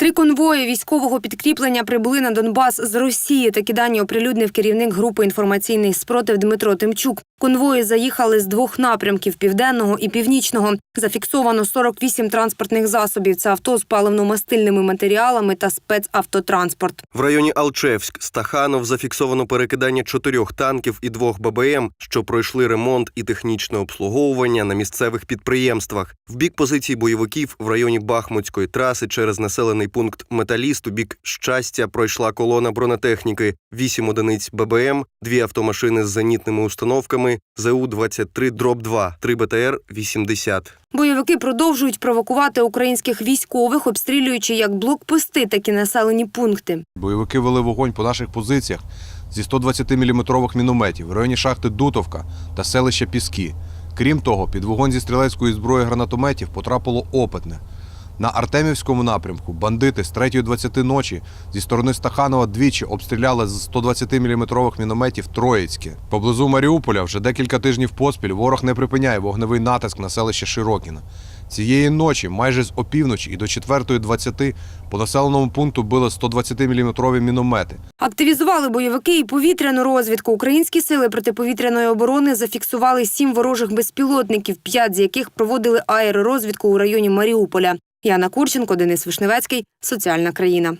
Три конвої військового підкріплення прибули на Донбас з Росії. Такі дані оприлюднив керівник групи інформаційний спротив Дмитро Тимчук. Конвої заїхали з двох напрямків південного і північного. Зафіксовано 48 транспортних засобів. Це авто з паливно-мастильними матеріалами та спецавтотранспорт. В районі Алчевськ Стаханов зафіксовано перекидання чотирьох танків і двох ББМ, що пройшли ремонт і технічне обслуговування на місцевих підприємствах. В бік позицій бойовиків в районі Бахмутської траси через населений пункт Металіст у бік щастя пройшла колона бронетехніки, вісім одиниць ББМ, дві автомашини з зенітними установками, ЗУ 23 дроб 2 3 БТР 80 Бойовики продовжують провокувати українських військових, обстрілюючи як блокпости, так і населені пункти. Бойовики вели вогонь по наших позиціях зі 120-мм мінометів в районі шахти Дутовка та селища Піски. Крім того, під вогонь зі стрілецької зброї гранатометів потрапило опитне. На Артемівському напрямку бандити з 3.20 ночі зі сторони Стаханова двічі обстріляли з 120-мм мінометів Троїцьке. Поблизу Маріуполя вже декілька тижнів поспіль ворог не припиняє вогневий натиск на селище Широкіна. Цієї ночі, майже з опівночі і до 4.20 по населеному пункту били 120-мм міномети. Активізували бойовики і повітряну розвідку. Українські сили протиповітряної оборони зафіксували сім ворожих безпілотників, п'ять з яких проводили аеророзвідку у районі Маріуполя. Яна Курченко, Денис Вишневецький. Соціальна країна.